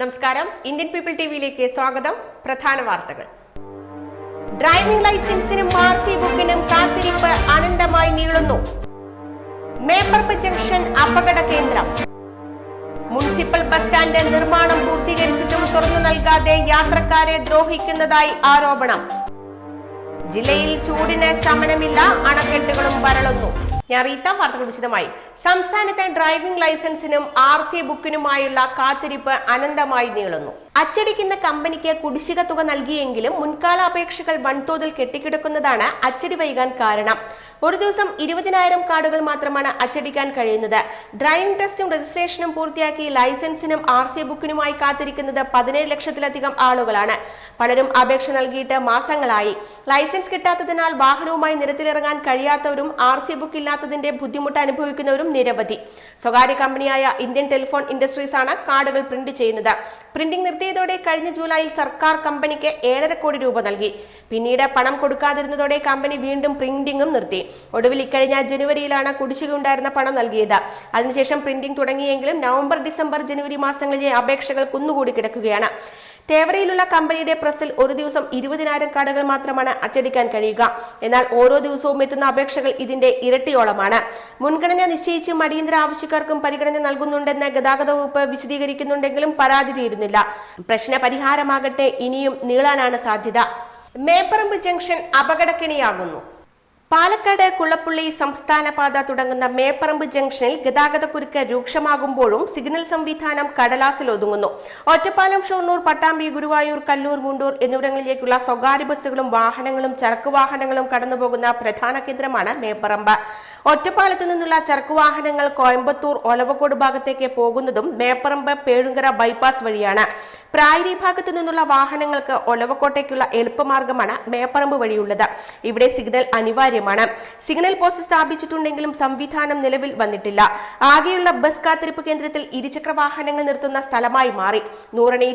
നമസ്കാരം. Indian people ടിവിയിലേക്ക് സ്വാഗതം. പ്രധാന വാർത്തകൾ. ഡ്രൈവിംഗ് ലൈസൻസിനും ആർ സി ബുക്കിനും കാത്തിരിപ്പ് അനന്തമായി നീളുന്നു. മേപ്പർപ്പ് ജംഗ്ഷൻ അപകട കേന്ദ്രം. മുനിസിപ്പൽ ബസ് സ്റ്റാൻഡ് നിർമ്മാണം പൂർത്തീകരിച്ചിട്ടും തുറന്നു നൽകാതെ യാത്രക്കാരെ ദ്രോഹിക്കുന്നതായി ആരോപണം. ജില്ലയിൽ ചൂടിന് ശമനമില്ല അണക്കെട്ടുകളും വരളുന്നു ഞാൻ റീത്ത വാർത്തകൾ വിശദമായി. സംസ്ഥാനത്തെ ഡ്രൈവിംഗ് ലൈസൻസിനും ആർ സി ബുക്കിനുമായുള്ള കാത്തിരിപ്പ് അനന്തമായി നീളുന്നു. അച്ചടിക്കുന്ന കമ്പനിക്ക് കുടിശ്ശിക തുക നൽകിയെങ്കിലും മുൻകാല അപേക്ഷകൾ വൻതോതിൽ കെട്ടിക്കിടക്കുന്നതാണ് അച്ചടി വൈകാൻ കാരണം. ഒരു ദിവസം ഇരുപതിനായിരം കാർഡുകൾ മാത്രമാണ് അച്ചടിക്കാൻ കഴിയുന്നത്. ഡ്രൈവിംഗ് ടെസ്റ്റും രജിസ്ട്രേഷനും പൂർത്തിയാക്കി ലൈസൻസിനും ആർ സി ബുക്കിനുമായി കാത്തിരിക്കുന്നത് പതിനേഴ് ലക്ഷത്തിലധികം ആളുകളാണ്. പലരും അപേക്ഷ നൽകിയിട്ട് മാസങ്ങളായി. ലൈസൻസ് കിട്ടാത്തതിനാൽ വാഹനവുമായി നിരത്തിലിറങ്ങാൻ കഴിയാത്തവരും ആർ സി ബുക്ക് ഇല്ലാത്തതിന്റെ ബുദ്ധിമുട്ട് അനുഭവിക്കുന്നവരും നിരവധി. സ്വകാര്യ കമ്പനിയായ ഇന്ത്യൻ ടെലിഫോൺ ഇൻഡസ്ട്രീസ് ആണ് കാർഡുകൾ പ്രിന്റ് ചെയ്യുന്നത്. പ്രിന്റിംഗ് നിർത്തിയതോടെ കഴിഞ്ഞ ജൂലൈയിൽ സർക്കാർ കമ്പനിക്ക് ഏഴര കോടി രൂപ നൽകി. പിന്നീട് പണം കൊടുക്കാതിരുന്നതോടെ കമ്പനി വീണ്ടും പ്രിന്റിംഗും നിർത്തി. ഒടുവിൽ ഇക്കഴിഞ്ഞ ജനുവരിയിലാണ് കുടിശ്ശിക ഉണ്ടായിരുന്ന പണം നൽകിയത്. അതിനുശേഷം പ്രിന്റിംഗ് തുടങ്ങിയെങ്കിലും നവംബർ ഡിസംബർ ജനുവരി മാസങ്ങളിലെ അപേക്ഷകൾ കുന്നുകൂടി കിടക്കുകയാണ്. തേവരയിലുള്ള കമ്പനിയുടെ പ്രസിൽ ഒരു ദിവസം ഇരുപതിനായിരം കാർഡുകൾ മാത്രമാണ് അച്ചടിക്കാൻ കഴിയുക. എന്നാൽ ഓരോ ദിവസവും എത്തുന്ന അപേക്ഷകൾ ഇതിന്റെ ഇരട്ടിയോളമാണ്. മുൻഗണന നിശ്ചയിച്ച് അടിയന്തര ആവശ്യക്കാർക്കും പരിഗണന നൽകുന്നുണ്ടെന്ന് ഗതാഗത വകുപ്പ് വിശദീകരിക്കുന്നുണ്ടെങ്കിലും പരാതി തീരുന്നില്ല. പ്രശ്ന പരിഹാരമാകട്ടെ ഇനിയും നീളാനാണ് സാധ്യത. മേപ്പറമ്പ് ജംഗ്ഷൻ അപകടക്കിണിയാകുന്നു. പാലക്കാട് കുളപ്പുള്ളി സംസ്ഥാന പാത തുടങ്ങുന്ന മേപ്പറമ്പ് ജംഗ്ഷനിൽ ഗതാഗതക്കുരുക്ക് രൂക്ഷമാകുമ്പോഴും സിഗ്നൽ സംവിധാനം കടലാസിൽ ഒതുങ്ങുന്നു. ഒറ്റപ്പാലം ഷൊർണൂർ പട്ടാമ്പി ഗുരുവായൂർ കല്ലൂർ മുണ്ടൂർ എന്നിവിടങ്ങളിലേക്കുള്ള സ്വകാര്യ ബസ്സുകളും വാഹനങ്ങളും ചരക്ക് വാഹനങ്ങളും കടന്നുപോകുന്ന പ്രധാന കേന്ദ്രമാണ് മേപ്പറമ്പ്. ഒറ്റപ്പാലത്ത് നിന്നുള്ള ചരക്ക് വാഹനങ്ങൾ കോയമ്പത്തൂർ ഒലവക്കോട് ഭാഗത്തേക്ക് പോകുന്നതും മേപ്പറമ്പ് പേഴുങ്കര ബൈപ്പാസ് വഴിയാണ്. പ്രായരി ഭാഗത്തു നിന്നുള്ള വാഹനങ്ങൾക്ക് ഒലവക്കോട്ടേക്കുള്ള എളുപ്പമാർഗമാണ് മേപ്പറമ്പ് വഴിയുള്ളത്. ഇവിടെ സിഗ്നൽ അനിവാര്യമാണ്. സിഗ്നൽ പോസ്റ്റ് സ്ഥാപിച്ചിട്ടുണ്ടെങ്കിലും സംവിധാനം നിലവിൽ വന്നിട്ടില്ല. ആകെയുള്ള ബസ് കാത്തിരിപ്പ് കേന്ദ്രത്തിൽ ഇരുചക്ര വാഹനങ്ങൾ നിർത്തുന്ന സ്ഥലമായി മാറി. നൂറണി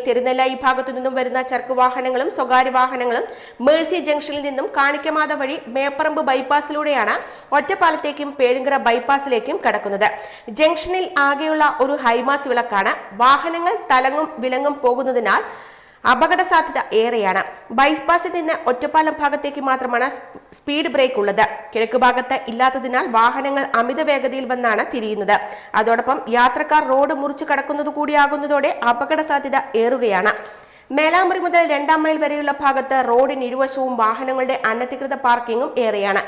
ഈ ഭാഗത്തു നിന്നും വരുന്ന ചരക്ക് വാഹനങ്ങളും സ്വകാര്യ വാഹനങ്ങളും മേഴ്സി ജംഗ്ഷനിൽ നിന്നും കാണിക്കമാത വഴി മേപ്പറമ്പ് ബൈപ്പാസിലൂടെയാണ് ഒറ്റപ്പാലത്തേക്കും പേഴുങ്കര ബൈപ്പാസിലേക്കും കടക്കുന്നത്. ജംഗ്ഷനിൽ ആകെയുള്ള ഒരു ഹൈമാസ് വിളക്കാണ്. വാഹനങ്ങൾ തലങ്ങും വിലങ്ങും പോകുന്നതിനാൽ അപകട സാധ്യത ഏറെയാണ്. ബൈപ്പാസിൽ നിന്ന് ഒറ്റപ്പാലം ഭാഗത്തേക്ക് മാത്രമാണ് സ്പീഡ് ബ്രേക്ക് ഉള്ളത്. കിഴക്ക് ഭാഗത്ത് ഇല്ലാത്തതിനാൽ വാഹനങ്ങൾ അമിത വേഗതയിൽ വന്നാണ് തിരിയുന്നത്. അതോടൊപ്പം യാത്രക്കാർ റോഡ് മുറിച്ചു കടക്കുന്നത് കൂടിയാകുന്നതോടെ അപകട സാധ്യത ഏറുകയാണ്. മേലാമുറി മുതൽ രണ്ടാം മൈൽ വരെയുള്ള ഭാഗത്ത് റോഡിന് ഇരുവശവും വാഹനങ്ങളുടെ അനധികൃത പാർക്കിംഗും ഏറെയാണ്.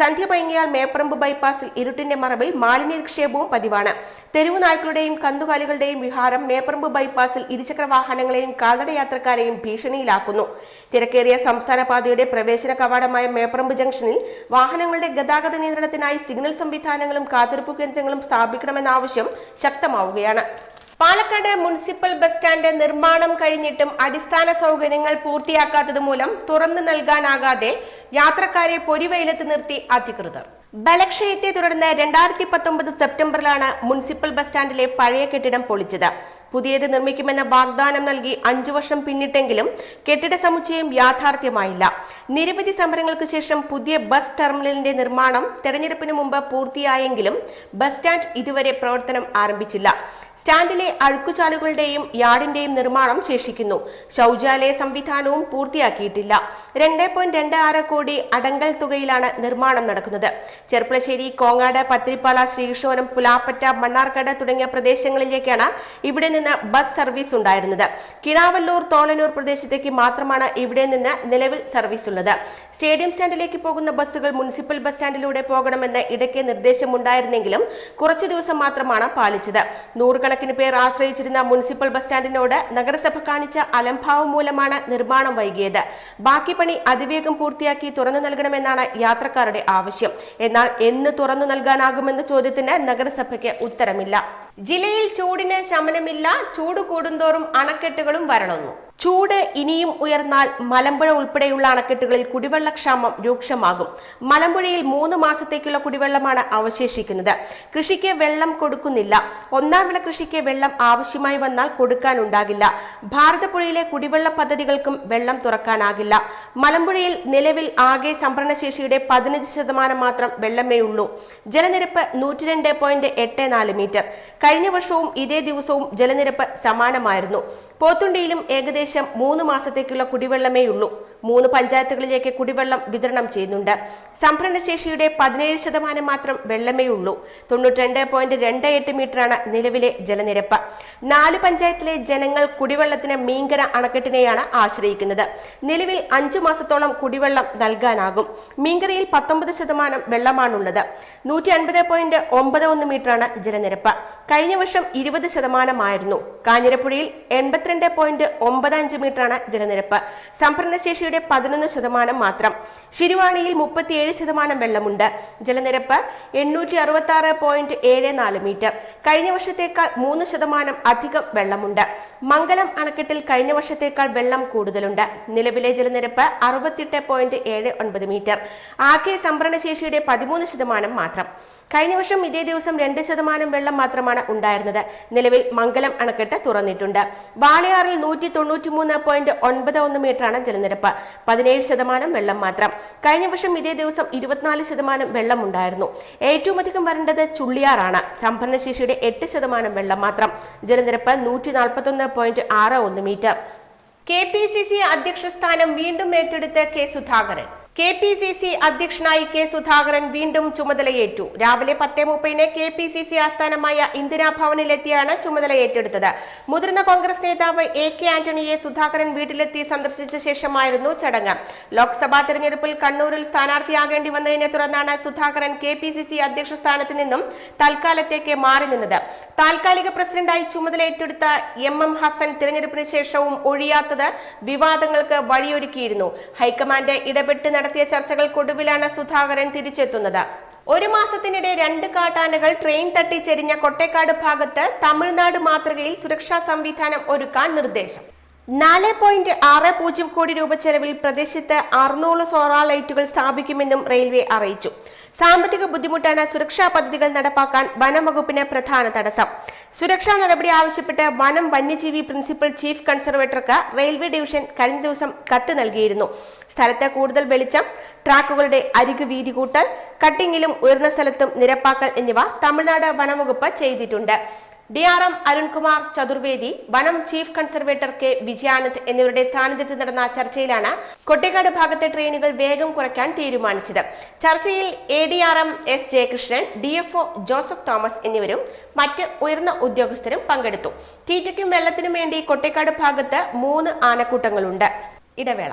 സന്ധ്യ പൈങ്ങിയാൽ മേപ്പറമ്പ് ബൈപ്പാസിൽ ഇരുട്ടിന്റെ മറവിൽ മാലിന്യ നിക്ഷേപവും പതിവാണ്. തെരുവു നായ്ക്കളുടെയും കന്നുകാലികളുടെയും വിഹാരം മേപ്പറമ്പ് ബൈപ്പാസിൽ ഇരുചക്ര വാഹനങ്ങളെയും കാൽനട യാത്രക്കാരെയും ഭീഷണിയിലാക്കുന്നു. തിരക്കേറിയ സംസ്ഥാന പാതയുടെ പ്രവേശന കവാടമായ മേപ്പറമ്പ് ജംഗ്ഷനിൽ വാഹനങ്ങളുടെ ഗതാഗത നിയന്ത്രണത്തിനായി സിഗ്നൽ സംവിധാനങ്ങളും കാത്തിരിപ്പ് കേന്ദ്രങ്ങളും സ്ഥാപിക്കണമെന്ന ആവശ്യം ശക്തമാവുകയാണ്. പാലക്കാട് മുനിസിപ്പൽ ബസ് സ്റ്റാൻഡ് നിർമ്മാണം കഴിഞ്ഞിട്ടും അടിസ്ഥാന സൗകര്യങ്ങൾ പൂർത്തിയാക്കാത്തത് മൂലം തുറന്നു നൽകാനാകാതെ യാത്രക്കാരെ പൊരിവെയിലത്ത് നിർത്തി അധികൃതർ. ബലക്ഷയത്തെ തുടർന്ന് രണ്ടായിരത്തി പത്തൊമ്പത് സെപ്റ്റംബറിലാണ് മുനിസിപ്പൽ ബസ് സ്റ്റാൻഡിലെ പഴയ കെട്ടിടം പൊളിച്ചത്. പുതിയത് നിർമ്മിക്കുമെന്ന വാഗ്ദാനം നൽകി അഞ്ചു വർഷം പിന്നിട്ടെങ്കിലും കെട്ടിട സമുച്ചയം യാഥാർത്ഥ്യമായില്ല. നിരവധി സമരങ്ങൾക്ക് ശേഷം പുതിയ ബസ് ടെർമിനലിന്റെ നിർമ്മാണം തെരഞ്ഞെടുപ്പിന് മുമ്പ് പൂർത്തിയായെങ്കിലും ബസ് സ്റ്റാൻഡ് ഇതുവരെ പ്രവർത്തനം ആരംഭിച്ചില്ല. സ്റ്റാൻഡിലെ അഴുക്കുചാലുകളുടെയും യാർഡിന്റെയും നിർമ്മാണം ശേഷിക്കുന്നു. ശൗചാലയ സംവിധാനവും പൂർത്തിയാക്കിയിട്ടില്ല. രണ്ട് പോയിന്റ് രണ്ട് ആറ് കോടി അടങ്കൽ തുകയിലാണ് നിർമ്മാണം നടക്കുന്നത്. ചെർപ്പളശ്ശേരി കോങ്ങാട് പത്തിരിപ്പാല ശ്രീകൃഷ്ണവനം പുലാപ്പറ്റ മണ്ണാർക്കാട് തുടങ്ങിയ പ്രദേശങ്ങളിലേക്കാണ് ഇവിടെ നിന്ന് ബസ് സർവീസ് ഉണ്ടായിരുന്നത്. കിണാവല്ലൂർ തോളനൂർ പ്രദേശത്തേക്ക് മാത്രമാണ് ഇവിടെ നിന്ന് നിലവിൽ സർവീസ് ഉള്ളത്. സ്റ്റേഡിയം സ്റ്റാൻഡിലേക്ക് പോകുന്ന ബസ്സുകൾ മുനിസിപ്പൽ ബസ് സ്റ്റാൻഡിലൂടെ പോകണമെന്ന് ഇടയ്ക്ക് നിർദ്ദേശമുണ്ടായിരുന്നെങ്കിലും കുറച്ചു ദിവസം മാത്രമാണ് പാലിച്ചത്. നൂറുകണക്കിന് പേർ ആശ്രയിച്ചിരുന്ന മുനിസിപ്പൽ ബസ് സ്റ്റാൻഡിനോട് നഗരസഭ കാണിച്ച അലംഭാവം മൂലമാണ് നിർമ്മാണം വൈകിയത്. ബാക്കി പണി അതിവേഗം പൂർത്തിയാക്കി തുറന്നു നൽകണമെന്നാണ് യാത്രക്കാരുടെ ആവശ്യം. എന്നാൽ എന്ന് തുറന്നു നൽകാനാകുമെന്ന ചോദ്യത്തിന് നഗരസഭയ്ക്ക് ഉത്തരമില്ല. ജില്ലയിൽ ചൂടിന് ശമനമില്ല ചൂട് കൂടുന്തോറും അണക്കെട്ടുകളും വരളുന്നു. ചൂട് ഇനിയും ഉയർന്നാൽ മലമ്പുഴ ഉൾപ്പെടെയുള്ള അണക്കെട്ടുകളിൽ കുടിവെള്ളക്ഷാമം രൂക്ഷമാകും. മലമ്പുഴയിൽ മൂന്ന് മാസത്തേക്കുള്ള കുടിവെള്ളമാണ് അവശേഷിക്കുന്നത്. കൃഷിക്ക് വെള്ളം കൊടുക്കുന്നില്ല. ഒന്നാം വിള കൃഷിക്ക് വെള്ളം ആവശ്യമായി വന്നാൽ കൊടുക്കാനുണ്ടാകില്ല. ഭാരതപ്പുഴയിലെ കുടിവെള്ള പദ്ധതികൾക്കും വെള്ളം തുറക്കാനാകില്ല. മലമ്പുഴയിൽ നിലവിൽ ആകെ സംഭരണശേഷിയുടെ പതിനഞ്ച് ശതമാനം മാത്രം വെള്ളമേ ഉള്ളൂ. ജലനിരപ്പ് നൂറ്റി രണ്ട് പോയിന്റ് എട്ട് നാല് മീറ്റർ. കഴിഞ്ഞ വർഷവും ഇതേ ദിവസവും ജലനിരപ്പ് സമാനമായിരുന്നു. പോത്തുണ്ടിയിലും ഏകദേശം മൂന്ന് മാസത്തേക്കുള്ള കുടിവെള്ളമേ ഉള്ളൂ മൂന്ന് പഞ്ചായത്തുകളിലേക്ക് കുടിവെള്ളം വിതരണം ചെയ്യുന്നുണ്ട്. സംഭരണശേഷിയുടെ പതിനേഴ് ശതമാനം മാത്രം വെള്ളമേ ഉള്ളൂ തൊണ്ണൂറ്റിരണ്ട് പോയിന്റ് രണ്ട് എട്ട് മീറ്ററാണ് നിലവിലെ ജലനിരപ്പ്. നാല് പഞ്ചായത്തിലെ ജനങ്ങൾ കുടിവെള്ളത്തിന് മീങ്കര അണക്കെട്ടിനെയാണ് ആശ്രയിക്കുന്നത്. നിലവിൽ അഞ്ചു മാസത്തോളം കുടിവെള്ളം നൽകാനാകും. മീങ്കരയിൽ പത്തൊമ്പത് ശതമാനം വെള്ളമാണുള്ളത്. നൂറ്റി അൻപത് പോയിന്റ് ഒമ്പത് ഒന്ന് മീറ്ററാണ് ജലനിരപ്പ്. കഴിഞ്ഞ വർഷം ഇരുപത് ശതമാനമായിരുന്നു. കാഞ്ഞിരപ്പുഴയിൽ എൺപത്തിരണ്ട് പോയിന്റ് ഒമ്പത് അഞ്ച് മീറ്ററാണ് ജലനിരപ്പ്. സംഭരണശേഷിയുടെ പതിനൊന്ന് ശതമാനം മാത്രം. ശിരുവാണിയിൽ മുപ്പത്തിയേഴ് ശതമാനം വെള്ളമുണ്ട്. ജലനിരപ്പ് എണ്ണൂറ്റി അറുപത്തി ആറ് പോയിന്റ് ഏഴ് നാല് മീറ്റർ. കഴിഞ്ഞ വർഷത്തേക്കാൾ മൂന്ന് ശതമാനം അധികം വെള്ളമുണ്ട്. മംഗലം അണക്കെട്ടിൽ കഴിഞ്ഞ വർഷത്തേക്കാൾ വെള്ളം കൂടുതലുണ്ട്. നിലവിലെ ജലനിരപ്പ് അറുപത്തിയെട്ട് പോയിന്റ് ഏഴ് ഒൻപത് മീറ്റർ. ആകെ സംഭരണശേഷിയുടെ പതിമൂന്ന് ശതമാനം മാത്രം. കഴിഞ്ഞ വർഷം ഇതേ ദിവസം രണ്ട് ശതമാനം വെള്ളം മാത്രമാണ് ഉണ്ടായിരുന്നത്. നിലവിൽ മംഗലം അണക്കെട്ട് തുറന്നിട്ടുണ്ട്. വാളയാറിൽ നൂറ്റി തൊണ്ണൂറ്റി മൂന്ന് പോയിന്റ് ഒൻപത് ഒന്ന് മീറ്ററാണ് ജലനിരപ്പ്. പതിനേഴ് ശതമാനം വെള്ളം മാത്രം. കഴിഞ്ഞ വർഷം ഇതേ ദിവസം ഇരുപത്തിനാല് ശതമാനം വെള്ളം ഉണ്ടായിരുന്നു. ഏറ്റവും അധികം വരേണ്ടത് ചുള്ളിയാറാണ്. സംഭരണശേഷിയുടെ എട്ട് ശതമാനം വെള്ളം മാത്രം. ജലനിരപ്പ് നൂറ്റി നാൽപ്പത്തൊന്ന് പോയിന്റ് ആറ് ഒന്ന് metre. K P C C അധ്യക്ഷ സ്ഥാനം വീണ്ടും ഏറ്റെടുത്ത് K Sudhakaran. K P C C അധ്യക്ഷനായി കെ സുധാകരൻ വീണ്ടും ചുമതലയേറ്റു. രാവിലെ പത്തേ മുപ്പതിന് കെ പി സി സി ആസ്ഥാനമായ ഇന്ദിരാഭവനിലെത്തിയാണ് ചുമതല ഏറ്റെടുത്തത് മുതിർന്ന കോൺഗ്രസ് നേതാവ് എ കെ ആന്റണിയെ സുധാകരൻ വീട്ടിലെത്തി സന്ദർശിച്ച ശേഷമായിരുന്നു ചടങ്ങ്. ലോക്സഭാ തെരഞ്ഞെടുപ്പിൽ കണ്ണൂരിൽ സ്ഥാനാർത്ഥിയാകേണ്ടി വന്നതിനെ തുടർന്നാണ് Sudhakaran K P C C അധ്യക്ഷ സ്ഥാനത്ത് നിന്നും തൽക്കാലത്തേക്ക് മാറി നിന്നത്. താൽക്കാലിക പ്രസിഡന്റായി ചുമതല ഏറ്റെടുത്ത എം എം ഹസൻ തിരഞ്ഞെടുപ്പിന് ശേഷവും ഒഴിയാത്തത് വിവാദങ്ങൾക്ക് വഴിയൊരുക്കിയിരുന്നു. ഹൈക്കമാൻഡ് ഇടപെട്ട് നടത്തിയ ചർച്ചകൾക്കൊടുവിലാണ് സുധാകരൻ തിരിച്ചെത്തുന്നത്. ഒരു മാസത്തിനിടെ രണ്ട് കാട്ടാനകൾ ട്രെയിൻ തട്ടി ചെരിഞ്ഞ കൊട്ടേക്കാട് ഭാഗത്ത് തമിഴ്നാട് മാതൃകയിൽ സുരക്ഷാ സംവിധാനം ഒരുക്കാൻ നിർദ്ദേശം. നാല് പോയിന്റ് ആറ് പൂജ്യം കോടി രൂപ ചെലവിൽ പ്രദേശത്ത് അറുന്നൂറ് സോളാർ ലൈറ്റുകൾ സ്ഥാപിക്കുമെന്നും റെയിൽവേ അറിയിച്ചു. സാമ്പത്തിക ബുദ്ധിമുട്ടാണ് സുരക്ഷാ പദ്ധതികൾ നടപ്പാക്കാൻ വനം വകുപ്പിന് പ്രധാന തടസ്സം. സുരക്ഷാ നടപടി ആവശ്യപ്പെട്ട് വനം വന്യജീവി പ്രിൻസിപ്പൽ ചീഫ് കൺസർവേറ്റർക്ക് റെയിൽവേ ഡിവിഷൻ കഴിഞ്ഞ ദിവസം കത്ത് നൽകിയിരുന്നു. സ്ഥലത്ത് കൂടുതൽ വെളിച്ചം ട്രാക്കുകളുടെ അരികു വീതി കൂട്ടൽ കട്ടിങ്ങിലും ഉയർന്ന സ്ഥലത്തും നിരപ്പാക്കൽ എന്നിവ തമിഴ്നാട് വനംവകുപ്പ് ചെയ്തിട്ടുണ്ട്. D R M Arunkumar Chaturvedi വനം ചീഫ് കൺസർവേറ്റർ കെ വിജയാനന്ദ് എന്നിവരുടെ സാന്നിധ്യത്തിൽ നടന്ന ചർച്ചയിലാണ് കൊട്ടിക്കാട് ഭാഗത്തെ ട്രെയിനുകൾ വേഗം കുറയ്ക്കാൻ തീരുമാനിച്ചത്. ചർച്ചയിൽ A D R M S Jayakrishnan D F O Joseph Thomas എന്നിവരും മറ്റ് ഉയർന്ന ഉദ്യോഗസ്ഥരും പങ്കെടുത്തു. തീറ്റയ്ക്കും വെള്ളത്തിനും വേണ്ടി കൊട്ടിക്കാട് ഭാഗത്ത് മൂന്ന് ആനക്കൂട്ടങ്ങളുണ്ട്. ഇടവേള.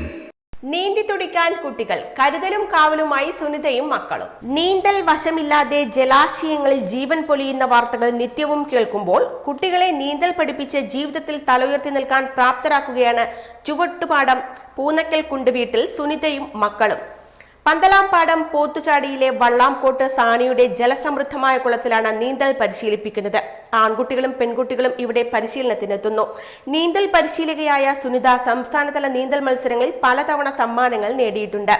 നീന്തി കുട്ടികൾ കരുതലും കാവലുമായി സുനിതയും മക്കളും. നീന്തൽ വശമില്ലാതെ ജലാശയങ്ങളിൽ ജീവൻ പൊലിയുന്ന വാർത്തകൾ നിത്യവും കേൾക്കുമ്പോൾ കുട്ടികളെ നീന്തൽ പഠിപ്പിച്ച് ജീവിതത്തിൽ തലയുയർത്തി നിൽക്കാൻ പ്രാപ്തരാക്കുകയാണ് ചുവട്ടുപാടം പൂനക്കൽ കുണ്ടുവീട്ടിൽ സുനിതയും മക്കളും. പന്തലാംപാടം പോത്തുചാടിയിലെ വള്ളാംകോട്ട് സാനിയുടെ ജലസമൃദ്ധമായ കുളത്തിലാണ് നീന്തൽ പരിശീലിപ്പിക്കുന്നത്. ആൺകുട്ടികളും പെൺകുട്ടികളും ഇവിടെ പരിശീലനത്തിനെത്തുന്നു. നീന്തൽ പരിശീലകയായ സുനിത സംസ്ഥാനതല നീന്തൽ മത്സരങ്ങളിൽ പലതവണ സമ്മാനങ്ങൾ നേടിയിട്ടുണ്ട്.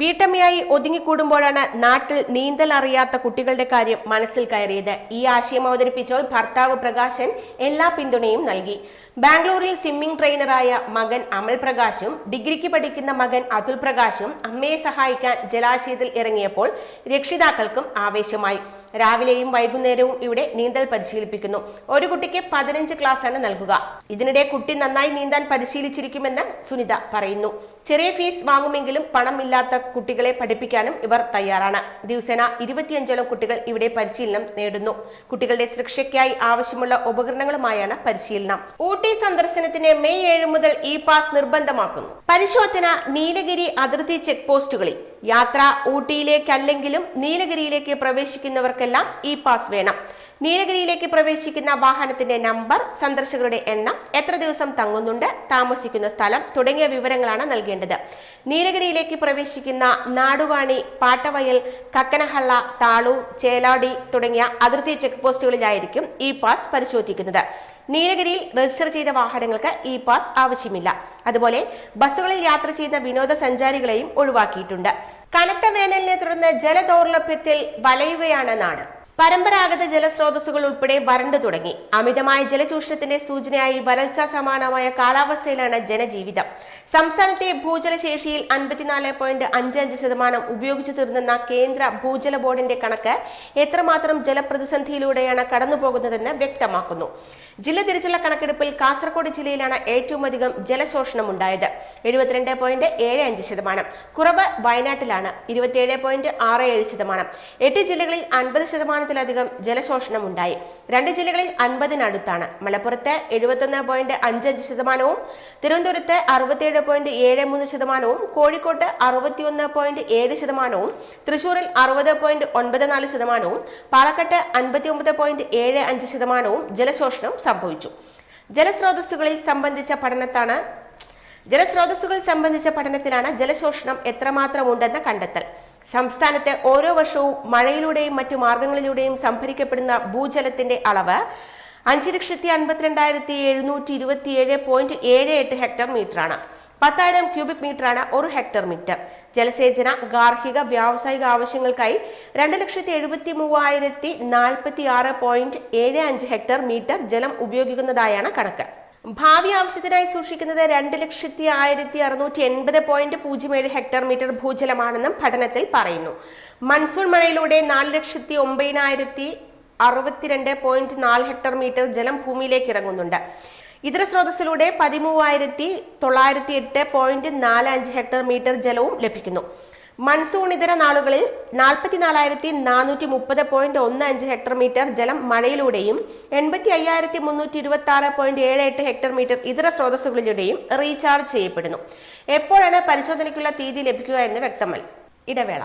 വീട്ടമ്മയായി ഒതുങ്ങിക്കൂടുമ്പോഴാണ് നാട്ടിൽ നീന്തൽ അറിയാത്ത കുട്ടികളുടെ കാര്യം മനസ്സിൽ കയറിയത്. ഈ ആശയം അവതരിപ്പിച്ചോൾ ഭർത്താവ് പ്രകാശൻ എല്ലാ പിന്തുണയും നൽകി. ബാംഗ്ലൂരിൽ സ്വിമ്മിംഗ് ട്രെയിനറായ മകൻ അമൽ പ്രകാശും ഡിഗ്രിക്ക് പഠിക്കുന്ന മകൻ അതുൽ പ്രകാശും അമ്മയെ സഹായിക്കാൻ ജലാശയത്തിൽ ഇറങ്ങിയപ്പോൾ രക്ഷിതാക്കൾക്കും ആവേശമായി. രാവിലെയും വൈകുന്നേരവും ഇവിടെ നീന്തൽ പരിശീലിപ്പിക്കുന്നു. ഒരു കുട്ടിക്ക് പതിനഞ്ച് ക്ലാസ് ആണ് നൽകുക. ഇതിനിടെ കുട്ടി നന്നായി നീന്താൻ പരിശീലിച്ചിരിക്കുമെന്ന് സുനിത പറയുന്നു. ചെറിയ ഫീസ് വാങ്ങുമെങ്കിലും പണമില്ലാത്ത കുട്ടികളെ പഠിപ്പിക്കാനും ഇവർ തയ്യാറാണ്. ദിവസേന ഇരുപത്തിയഞ്ചോളം കുട്ടികൾ ഇവിടെ പരിശീലനം നേടുന്നു. കുട്ടികളുടെ സുരക്ഷയ്ക്കായി ആവശ്യമുള്ള ഉപകരണങ്ങളുമായാണ് പരിശീലനം. ഊട്ടി സന്ദർശനത്തിന് മെയ് ഏഴ് മുതൽ ഇ പാസ് നിർബന്ധമാക്കുന്നു. പരിശോധന നീലഗിരി അതിർത്തി ചെക്ക് പോസ്റ്റുകളിൽ. യാത്ര ഊട്ടിയിലേക്കല്ലെങ്കിലും നീലഗിരിയിലേക്ക് പ്രവേശിക്കുന്നവർക്കെല്ലാം ഇ പാസ് വേണം. നീലഗിരിയിലേക്ക് പ്രവേശിക്കുന്ന വാഹനത്തിന്റെ നമ്പർ സന്ദർശകരുടെ എണ്ണം എത്ര ദിവസം തങ്ങുന്നുണ്ട് താമസിക്കുന്ന സ്ഥലം തുടങ്ങിയ വിവരങ്ങളാണ് നൽകേണ്ടത്. നീലഗിരിയിലേക്ക് പ്രവേശിക്കുന്ന നാടുവാണി പാട്ടവയൽ കക്കനഹള്ള താളൂർ ചേലാടി തുടങ്ങിയ അതിർത്തി ചെക്ക് പോസ്റ്റുകളിലായിരിക്കും ഇ പാസ് പരിശോധിക്കുന്നത്. നീലഗിരിയിൽ രജിസ്റ്റർ ചെയ്ത വാഹനങ്ങൾക്ക് ഇ പാസ് ആവശ്യമില്ല. അതുപോലെ ബസ്സുകളിൽ യാത്ര ചെയ്യുന്ന വിനോദസഞ്ചാരികളെയും ഒഴിവാക്കിയിട്ടുണ്ട്. കനത്ത വേനലിനെ തുടർന്ന് ജലദൗർലഭ്യത്തിൽ വലയുകയാണ് നാട്. പരമ്പരാഗത ജലസ്രോതസ്സുകൾ ഉൾപ്പെടെ വരണ്ടു തുടങ്ങി. അമിതമായ ജലചൂഷണത്തിന്റെ സൂചനയായി വരൾച്ച സമാനമായ കാലാവസ്ഥയിലാണ് ജനജീവിതം. സംസ്ഥാനത്തെ ഭൂജലശേഷിയിൽ അൻപത്തിനാല് പോയിന്റ് അഞ്ച് അഞ്ച് ശതമാനം ഉപയോഗിച്ചു തീർന്നെന്ന കേന്ദ്ര ഭൂജല ബോർഡിന്റെ കണക്ക് എത്രമാത്രം ജലപ്രതിസന്ധിയിലൂടെയാണ് കടന്നുപോകുന്നതെന്ന് വ്യക്തമാക്കുന്നു. ജില്ല തിരിച്ചുള്ള കണക്കെടുപ്പിൽ കാസർഗോഡ് ജില്ലയിലാണ് ഏറ്റവും അധികം ജലശോഷണം ഉണ്ടായത് എഴുപത്തിരണ്ട് പോയിന്റ് ഏഴ് അഞ്ച് ശതമാനം. കുറവ് വയനാട്ടിലാണ് ഇരുപത്തിയേഴ് പോയിന്റ് ആറ് ഏഴ് ശതമാനം. എട്ട് ജില്ലകളിൽ അൻപത് ശതമാനത്തിലധികം ജലശോഷണം ഉണ്ടായി രണ്ട് ജില്ലകളിൽ അൻപതിനടുത്താണ്. മലപ്പുറത്ത് എഴുപത്തൊന്ന് പോയിന്റ് അഞ്ച് അഞ്ച് ശതമാനവും തിരുവനന്തപുരത്ത് അറുപത്തിയേഴ് പോയിന്റ് ഏഴ് മൂന്ന് ശതമാനവും കോഴിക്കോട്ട് അറുപത്തിയൊന്ന് പോയിന്റ് ഏഴ് ശതമാനവും തൃശൂരിൽ അറുപത് പോയിന്റ് ഒൻപത് നാല് ശതമാനവും പാലക്കാട്ട് അൻപത്തി ഒമ്പത് പോയിന്റ് ഏഴ് അഞ്ച് ശതമാനവും ജലശോഷണം സംഭവിച്ചു. ജലസ്രോതസ്സുകളിൽ സംബന്ധിച്ച പഠനത്താണ് ജലസ്രോതസ്സുകൾ സംബന്ധിച്ച പഠനത്തിലാണ് ജലശോഷണം എത്രമാത്രം ഉണ്ടെന്ന് കണ്ടെത്തൽ. സംസ്ഥാനത്ത് ഓരോ വർഷവും മഴയിലൂടെയും മറ്റു മാർഗങ്ങളിലൂടെയും സംഭരിക്കപ്പെടുന്ന ഭൂജലത്തിന്റെ അളവ് അഞ്ച് ലക്ഷത്തി അൻപത്തിരണ്ടായിരത്തി എഴുന്നൂറ്റി ഇരുപത്തിയേഴ് പോയിന്റ് ഏഴ് എട്ട് ഹെക്ടർ മീറ്ററാണ്. പത്തായിരം ക്യൂബിക് മീറ്ററാണ് ഒരു ഹെക്ടർ മീറ്റർ ജലസേചന ഗാർഹിക വ്യാവസായിക ആവശ്യങ്ങൾക്കായി രണ്ട് ലക്ഷത്തി എഴുപത്തി മൂവായിരത്തി നാൽപ്പത്തി ആറ് പോയിന്റ് ഏഴ് അഞ്ച് ഹെക്ടർ മീറ്റർ ജലം ഉപയോഗിക്കുന്നതായാണ് കണക്ക്. ഭാവി ആവശ്യത്തിനായി സൂക്ഷിക്കുന്നത് രണ്ട് ലക്ഷത്തി ആയിരത്തി അറുന്നൂറ്റി എൺപത് പോയിന്റ് പൂജ്യം ഏഴ് ഹെക്ടർ മീറ്റർ ഭൂജലമാണെന്നും പഠനത്തിൽ പറയുന്നു. മൺസൂൺ മഴയിലൂടെ നാല് ലക്ഷത്തി ഒമ്പതിനായിരത്തി അറുപത്തിരണ്ട് പോയിന്റ് നാല് ഹെക്ടർ മീറ്റർ ജലം ഭൂമിയിലേക്ക് ഇറങ്ങുന്നുണ്ട്. ഇതര സ്രോതസ്സിലൂടെ പതിമൂവായിരത്തി തൊള്ളായിരത്തി എട്ട് പോയിന്റ് നാല് അഞ്ച് ഹെക്ടർ മീറ്റർ ജലവും ലഭിക്കുന്നു. മൺസൂൺ ഇതര നാളുകളിൽ നാൽപ്പത്തിനാലായിരത്തി നാനൂറ്റി മുപ്പത് പോയിന്റ് ഒന്ന് അഞ്ച് ഹെക്ടർ മീറ്റർ ജലം മഴയിലൂടെയും എൺപത്തി അയ്യായിരത്തി മുന്നൂറ്റി ഇരുപത്തി ആറ് പോയിന്റ് ഏഴ് എട്ട് ഹെക്ടർ മീറ്റർ ഇതര സ്രോതസ്സുകളിലൂടെയും റീചാർജ് ചെയ്യപ്പെടുന്നു. എപ്പോഴാണ് പരിശോധനയ്ക്കുള്ള തീയതി ലഭിക്കുക എന്ന് വ്യക്തമല്ല. ഇടവേള.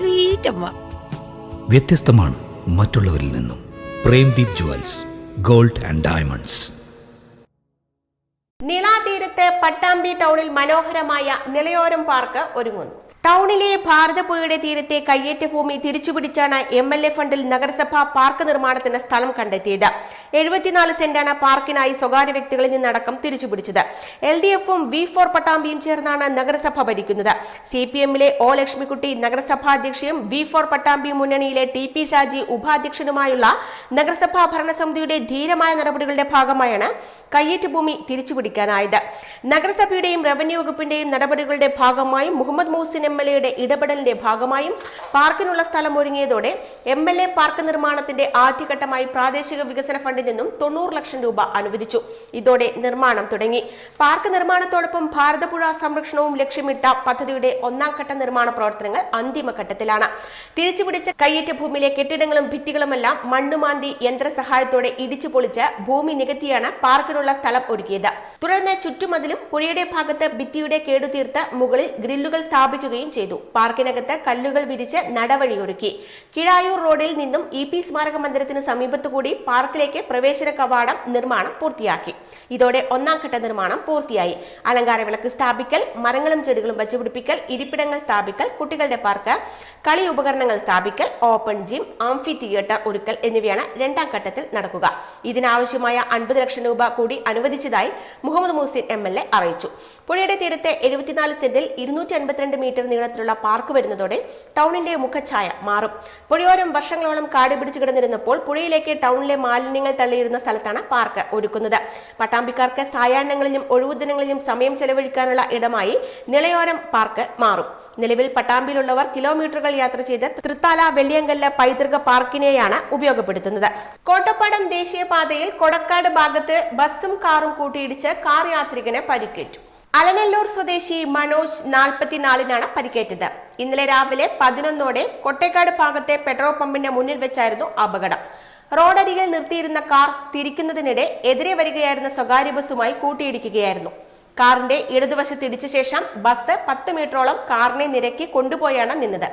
സ്വീറ്റ് അമ്മ വ്യത്യസ്തമാണ് മറ്റുള്ളവരിൽ നിന്നും. Premdeep jewels gold and diamonds. നിളാതീരത്ത് Pattambi ടൗണിൽ മനോഹരമായ നിലയോരം പാർക്ക് ഒരുങ്ങുന്നു. ടൗണിലെ ഭാരതപ്പുഴയുടെ തീരത്തെ കയ്യേറ്റ ഭൂമി തിരിച്ചുപിടിച്ചാണ് എം എൽ എ ഫണ്ടിൽ നഗരസഭ പാർക്ക് നിർമ്മാണത്തിന് സ്ഥലം കണ്ടെത്തിയത്. എഴുപത്തിനാല് സെന്റാണ് പാർക്കിനായി സ്വകാര്യ വ്യക്തികളിൽ നിന്നടക്കം തിരിച്ചുപിടിച്ചത്. എൽ ഡി എഫും വി ഫോർ പട്ടാമ്പിയും ചേർന്നാണ് നഗരസഭ ഭരിക്കുന്നത്. സി പി എമ്മിലെ ഒ ലക്ഷ്മിക്കുട്ടി നഗരസഭാ അധ്യക്ഷയും വി ഫോർ പട്ടാമ്പി മുന്നണിയിലെ ടി പി ഷാജി ഉപാധ്യക്ഷനുമായുള്ള നഗരസഭാ ഭരണസമിതിയുടെ ധീരമായ നടപടികളുടെ ഭാഗമായാണ് കയ്യേറ്റ ഭൂമി തിരിച്ചുപിടിക്കാനായത്. നഗരസഭയുടെയും റവന്യൂ വകുപ്പിന്റെയും നടപടികളുടെ ഭാഗമായും മുഹമ്മദ് മൂസിൻ എം എൽ എയുടെ ഇടപെടലിന്റെ ഭാഗമായും പാർക്കിനുള്ള സ്ഥലം ഒരുങ്ങിയതോടെ എം എൽ എ പാർക്ക് നിർമ്മാണത്തിന്റെ ആദ്യഘട്ടമായി പ്രാദേശിക വികസന ഫണ്ടിൽ നിന്നും തൊണ്ണൂറ് ലക്ഷം രൂപ അനുവദിച്ചു. ഇതോടെ നിർമ്മാണം തുടങ്ങി. പാർക്ക് നിർമ്മാണത്തോടൊപ്പം ഭാരതപ്പുഴ സംരക്ഷണവും ലക്ഷ്യമിട്ട പദ്ധതിയുടെ ഒന്നാം ഘട്ട നിർമ്മാണ പ്രവർത്തനങ്ങൾ അന്തിമഘട്ടത്തിലാണ്. തിരിച്ചുപിടിച്ച കയ്യേറ്റ ഭൂമിയിലെ കെട്ടിടങ്ങളും ഭിത്തികളുമെല്ലാം മണ്ണുമാന്തി യന്ത്രസഹായത്തോടെ ഇടിച്ചു പൊളിച്ച് ഭൂമി നികത്തിയാണ് പാർക്കിനുള്ള സ്ഥലം ഒരുക്കിയത്. തുടർന്ന് ചുറ്റുമതിലും പുഴയുടെ ഭാഗത്ത് ഭിത്തിയുടെ കേടുതീർത്ത് മുകളിൽ ഗ്രില്ലുകൾ സ്ഥാപിക്കുകയും ചെയ്തു. പാർക്കിനകത്ത് കല്ലുകൾ വിരിച്ച് നടവഴിയൊരുക്കി. കിഴായൂർ റോഡിൽ നിന്നും ഇ പി സ്മാരക മന്ദിരത്തിന് സമീപത്തുകൂടി പാർക്കിലേക്ക് പ്രവേശന കവാടം നിർമ്മാണം പൂർത്തിയാക്കി. ഇതോടെ ഒന്നാം ഘട്ട നിർമ്മാണം പൂർത്തിയായി. അലങ്കാര വിളക്ക് സ്ഥാപിക്കൽ മരങ്ങളും ചെടികളും വച്ചുപിടിപ്പിക്കൽ ഇരിപ്പിടങ്ങൾ സ്ഥാപിക്കൽ കുട്ടികളുടെ പാർക്ക് കളി ഉപകരണങ്ങൾ സ്ഥാപിക്കൽ ഓപ്പൺ ജിം ആംഫി തിയേറ്റർ ഒരുക്കൽ എന്നിവയാണ് രണ്ടാം ഘട്ടത്തിൽ നടക്കുക. ഇതിനാവശ്യമായ അൻപത് ലക്ഷം രൂപ കൂടി അനുവദിച്ചതായി മുഹമ്മദ് മുഹസിൻ എം അറിയിച്ചു. പുഴയുടെ തീരത്തെ എഴുപത്തിനാല് സെന്റിൽ ഇരുന്നൂറ്റി അൻപത്തിരണ്ട് മീറ്റർ നീളത്തിലുള്ള പാർക്ക് വരുന്നതോടെ ടൗണിന്റെ മുഖഛായ മാറും. പുഴയോരം വർഷങ്ങളോളം കാട് പിടിച്ചു കിടന്നിരുന്നപ്പോൾ പുഴയിലേക്ക് ടൗണിലെ മാലിന്യങ്ങൾ തള്ളിയിരുന്ന സ്ഥലത്താണ് പാർക്ക് ഒരുക്കുന്നത്. പട്ടാമ്പിക്കാർക്ക് സായാഹ്നങ്ങളിലും ഒഴിവുദിനങ്ങളിലും സമയം ചെലവഴിക്കാനുള്ള ഇടമായി നിളയോരം പാർക്ക് മാറും. നിലവിൽ പട്ടാമ്പിയിലുള്ളവർ കിലോമീറ്ററുകൾ യാത്ര ചെയ്ത് തൃത്താല വെള്ളിയങ്കല്ല് പൈതൃക പാർക്കിനെയാണ് ഉപയോഗപ്പെടുത്തുന്നത്. കോട്ടപ്പാടം ദേശീയപാതയിൽ കൊടക്കാട് ഭാഗത്ത് ബസ്സും കാറും കൂട്ടിയിടിച്ച് കാർ യാത്രികന് പരിക്കേറ്റു. അലനല്ലൂർ സ്വദേശി മനോജ് നാൽപ്പത്തിനാലിനാണ് പരിക്കേറ്റത്. ഇന്നലെ രാവിലെ പതിനൊന്നോടെ കൊട്ടേക്കാട് ഭാഗത്തെ പെട്രോൾ പമ്പിന്റെ മുന്നിൽ വെച്ചായിരുന്നു അപകടം. റോഡരികിൽ നിർത്തിയിരുന്ന കാർ തിരിക്കുന്നതിനിടെ എതിരെ വരികയായിരുന്ന സ്വകാര്യ ബസ്സുമായി കൂട്ടിയിടിക്കുകയായിരുന്നു. കാറിന്റെ ഇടതുവശത്ത് ഇടിച്ച ശേഷം ബസ് പത്ത് മീറ്ററോളം കാറിനെ നിരക്കി കൊണ്ടുപോയാണ് നിന്നത്.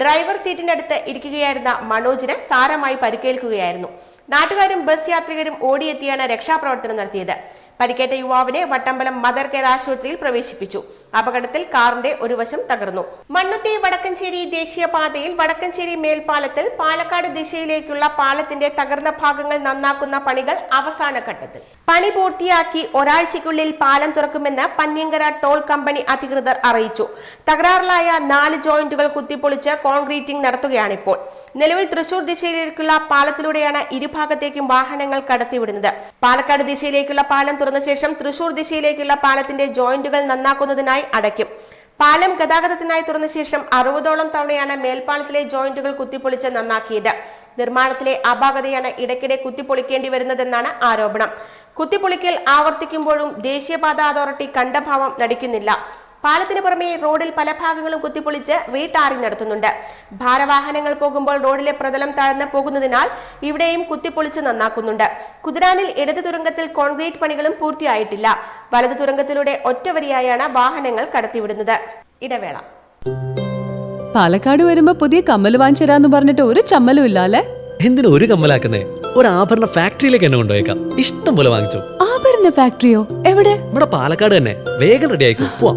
ഡ്രൈവർ സീറ്റിന്റെ അടുത്ത് ഇരിക്കുകയായിരുന്ന മനോജിന് സാരമായി പരിക്കേൽക്കുകയായിരുന്നു. നാട്ടുകാരും ബസ് യാത്രികരും ഓടിയെത്തിയാണ് രക്ഷാപ്രവർത്തനം നടത്തിയത്. പരിക്കേറ്റ യുവാവിനെ വട്ടമ്പലം മദർ കെയർ ആശുപത്രിയിൽ പ്രവേശിപ്പിച്ചു. അപകടത്തിൽ കാറിന്റെ ഒരു വശം തകർന്നു. മണ്ണുത്തി വടക്കഞ്ചേരി ദേശീയപാതയിൽ വടക്കഞ്ചേരി മേൽപ്പാലത്തിൽ പാലക്കാട് ദിശയിലേക്കുള്ള പാലത്തിന്റെ തകർന്ന ഭാഗങ്ങൾ നന്നാക്കുന്ന പണികൾ അവസാന ഘട്ടത്തിൽ. പണി പൂർത്തിയാക്കി ഒരാഴ്ചയ്ക്കുള്ളിൽ പാലം തുറക്കുമെന്ന് പന്യങ്കര ടോൾ കമ്പനി അധികൃതർ അറിയിച്ചു. തകരാറിലായ നാല് ജോയിന്റുകൾ കുത്തിപ്പൊളിച്ച് കോൺക്രീറ്റിംഗ് നടത്തുകയാണിപ്പോൾ. നിലവിൽ തൃശൂർ ദിശയിലേക്കുള്ള പാലത്തിലൂടെയാണ് ഇരുഭാഗത്തേക്കും വാഹനങ്ങൾ കടത്തിവിടുന്നത്. പാലക്കാട് ദിശയിലേക്കുള്ള പാലം തുറന്ന ശേഷം തൃശൂർ ദിശയിലേക്കുള്ള പാലത്തിന്റെ ജോയിന്റുകൾ നന്നാക്കുന്നതിനായി അടയ്ക്കും. പാലം ഗതാഗതത്തിനായി തുറന്ന ശേഷം അറുപതോളം തവണയാണ് മേൽപ്പാലത്തിലെ ജോയിന്റുകൾ കുത്തിപ്പൊളിച്ച് നന്നാക്കിയത്. നിർമ്മാണത്തിലെ അപാകതയാണ് ഇടയ്ക്കിടെ കുത്തിപ്പൊളിക്കേണ്ടി വരുന്നതെന്നാണ് ആരോപണം. കുത്തിപ്പൊളിക്കൽ ആവർത്തിക്കുമ്പോഴും ദേശീയപാത അതോറിറ്റി കണ്ടഭാവം നടിക്കുന്നില്ല. പാലത്തിന് പുറമെ റോഡിൽ പല ഭാഗങ്ങളും കുത്തിപ്പൊളിച്ച് റീടാറിംഗ് നടത്തുന്നുണ്ട്. ഭാരവാഹനങ്ങൾ പോകുമ്പോൾ റോഡിലെ പ്രതലം താഴ്ന്ന് പോകുന്നതിനാൽ ഇവിടെയും കുത്തിപ്പൊളിച്ച് നന്നാക്കുന്നുണ്ട്. കുതിരാനിൽ ഇടത് തുരങ്കത്തിൽ കോൺക്രീറ്റ് പണികളും പൂർത്തിയായിട്ടില്ല. വലത് തുരങ്കത്തിലൂടെ ഒറ്റവരിയായാണ് വാഹനങ്ങൾ കടത്തിവിടുന്നത്. ഇടവേള. പാലക്കാട് വരുമ്പോ പുതിയ കമ്മൽ വാങ്ങിച്ചു പറഞ്ഞിട്ട് ഒരു ചമ്മലും ഇല്ല അല്ലെ എന്തിനു ഒരു കമ്മലാക്കുന്നേ? ഒരു ആഭരണ ഫാക്ടറിയിലേക്ക് എന്നെ കൊണ്ടുപോയേക്കാം. ഇഷ്ടം പോലെ വാങ്ങിച്ചു. ആഭരണ ഫാക്ടറിയോ? എവിടെ? ഇവിടെ പാലക്കാട് തന്നെ. വേഗം റെഡി ആയിക്കോ. പോവാം.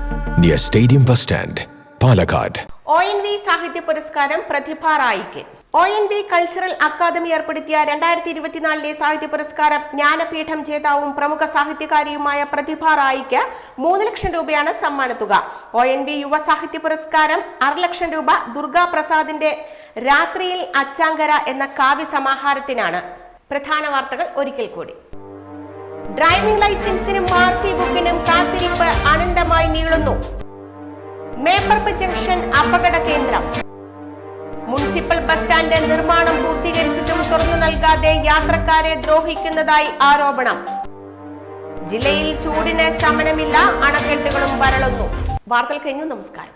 near stadium bus stand Palakkad O N V സാഹിത്യ പുരസ്കാരം Prathibha റായിക്ക് O N V cultural academy ഏർപ്പെടുത്തിയ രണ്ടായിരത്തി ഇരുപത്തിനാലിലെ സാഹിത്യ പുരസ്കാരം ജ്ഞാനപീഠം ജേതാവും പ്രമുഖ സാഹിത്യകാരിയുമായ പ്രതിഭ റായിക്ക് മൂന്ന് ലക്ഷം രൂപയാണ് സമ്മാനത്തുക ഒ എൻ വി യുവ സാഹിത്യ പുരസ്കാരം അര ലക്ഷം രൂപ ദുർഗാ പ്രസാദിന്റെ രാത്രിയിൽ അച്ചാങ്കര എന്ന കാവ്യ സമാഹാരത്തിനാണ് പ്രധാന വാർത്തകൾ ഒരിക്കൽ കൂടി. ഡ്രൈവിംഗ് ലൈസൻസിനും ആർ സി ബുക്കിനും കാത്തിരിപ്പ് അനന്തമായി നീളുന്നു. മേപ്പർപ്പ് ജംഗ്ഷൻ അപകട കേന്ദ്രം. മുനിസിപ്പൽ ബസ് സ്റ്റാൻഡ് നിർമ്മാണം പൂർത്തീകരിച്ചിട്ടും തുറന്നു നൽകാതെ യാത്രക്കാരെ ദ്രോഹിക്കുന്നതായി ആരോപണം. ജില്ലയിൽ ചൂടിന് ശമനമില്ല അണക്കെട്ടുകളും വരളുന്നു. വാർത്തകൾ കഴിഞ്ഞു നമസ്കാരം.